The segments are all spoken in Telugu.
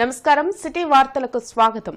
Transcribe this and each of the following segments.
నమస్కారం సిటీ వార్తలకు స్వాగతం.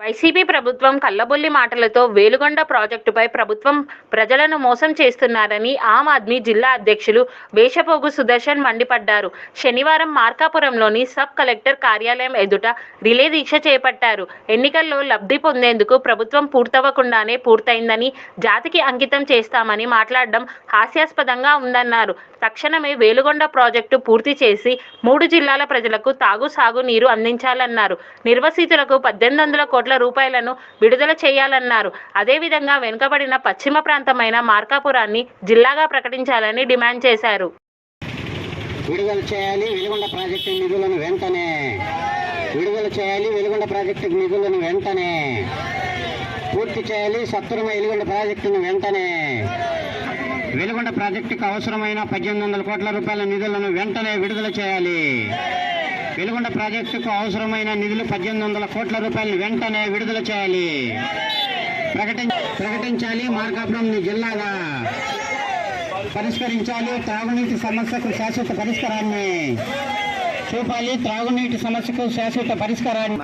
వైసీపీ ప్రభుత్వం కల్లబొల్లి మాటలతో వేలుగొండ ప్రాజెక్టుపై ప్రభుత్వం ప్రజలను మోసం చేస్తున్నారని ఆమ్ ఆద్మీ జిల్లా అధ్యక్షులు వేషపోగు సుదర్శన్ మండిపడ్డారు. శనివారం మార్కాపురంలోని సబ్ కలెక్టర్ కార్యాలయం ఎదుట రిలే దీక్ష చేపట్టారు. ఎన్నికల్లో లబ్ధి పొందేందుకు ప్రభుత్వం పూర్తవ్వకుండానే పూర్తయిందని జాతికి అంకితం చేస్తామని మాట్లాడడం హాస్యాస్పదంగా ఉందన్నారు. తక్షణమే వేలుగొండ ప్రాజెక్టు పూర్తి చేసి మూడు జిల్లాల ప్రజలకు తాగు సాగు నీరు అందించాలన్నారు. నిర్వసితులకు పద్దెనిమిది వందల కోట్ల రూపాయలను విడుదల చేయాలన్నారు. అదేవిధంగా వెనుకబడిన పశ్చిమ ప్రాంతమైన మార్కాపురాన్ని జిల్లాగా ప్రకటించాలని డిమాండ్ చేశారు. విడుదల చేయాలి వెలుగొండ ప్రాజెక్టు నిధులను వెంటనే. విడుదల చేయాలి వెలుగొండ ప్రాజెక్టు నిధులను వెంటనే. పూర్తి చేయాలి సత్వరమ వెలుగొండ ప్రాజెక్టును వెంటనే. వెలుగొండ ప్రాజెక్టుకు అవసరమైన పద్దెనిమిది వందల కోట్ల రూపాయల నిధులను వెంటనే విడుదల చేయాలి. వెలుగొండ ప్రాజెక్టుకు అవసరమైన నిధులు పద్దెనిమిది వందల కోట్ల రూపాయలు వెంటనే విడుదల చేయాలి. ప్రకటించ ప్రకటించాలి మార్కాపురం జిల్లాగా. పరిష్కరించాలి త్రాగునీటి సమస్యకు శాశ్వత పరిష్కారాన్ని. చూపాలి త్రాగునీటి సమస్యకు శాశ్వత పరిష్కారాన్ని.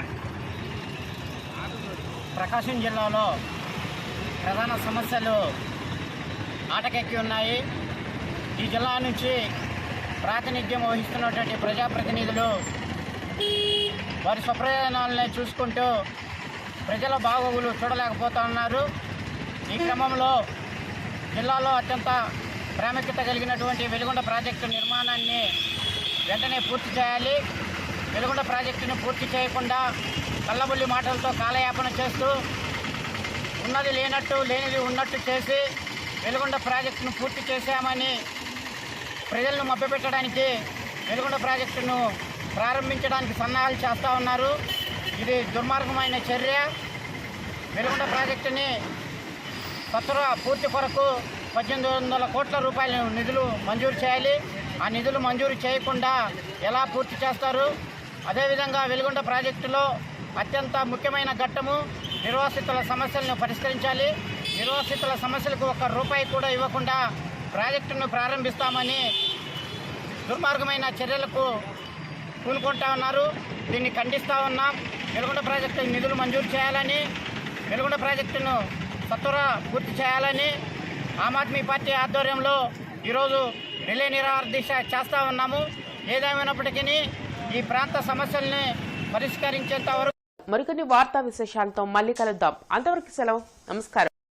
ప్రకాశం జిల్లాలో ప్రధాన సమస్యలు ఆటకెక్కి ఉన్నాయి. ఈ జిల్లా నుంచి ప్రాతినిధ్యం వహిస్తున్నటువంటి ప్రజాప్రతినిధులు వారి స్వప్రయోజనాలని చూసుకుంటూ ప్రజల బాగోగులు చూడలేకపోతా ఉన్నారు. ఈ క్రమంలో జిల్లాలో అత్యంత ప్రాముఖ్యత కలిగినటువంటి వెలుగొండ ప్రాజెక్టు నిర్మాణాన్ని వెంటనే పూర్తి చేయాలి. వెలుగొండ ప్రాజెక్టును పూర్తి చేయకుండా కళ్ళబుల్లి మాటలతో కాలయాపన చేస్తూ ఉన్నది లేనట్టు లేనిది ఉన్నట్టు చేసి వెలుగొండ ప్రాజెక్టును పూర్తి చేశామని ప్రజలను మభ్యపెట్టడానికి వెలుగొండ ప్రాజెక్టును ప్రారంభించడానికి సన్నాహాలు చేస్తూ ఉన్నారు. ఇది దుర్మార్గమైన చర్య. వెలుగొండ ప్రాజెక్టుని సత్వర పూర్తి కొరకు పద్దెనిమిది వందల కోట్ల రూపాయల నిధులు మంజూరు చేయాలి. ఆ నిధులు మంజూరు చేయకుండా ఎలా పూర్తి చేస్తారు? అదేవిధంగా వెలుగొండ ప్రాజెక్టులో అత్యంత ముఖ్యమైన ఘట్టము నిర్వాసితుల సమస్యలను పరిష్కరించాలి. నిర్వాసితుల సమస్యలకు ఒక్క రూపాయి కూడా ఇవ్వకుండా ప్రాజెక్టును ప్రారంభిస్తామని దుర్మార్గమైన చర్యలకు పూనుకుంటా ఉన్నారు. దీన్ని ఖండిస్తూ ఉన్నాం. వెలుగొండ ప్రాజెక్టు నిధులు మంజూరు చేయాలని వెలుగొండ ప్రాజెక్టును సత్వర పూర్తి చేయాలని ఆమ్ ఆద్మీ పార్టీ ఆధ్వర్యంలో ఈరోజు రిలే నిరాహార దిశ చేస్తూ ఉన్నాము. ఏదేమైనప్పటికీ ఈ ప్రాంత సమస్యల్ని పరిష్కరించేంత వరకు మరికొన్ని వార్తా విశేషాలతో మళ్ళీ కలుద్దాం. అంతవరకు సెలవు. నమస్కారం.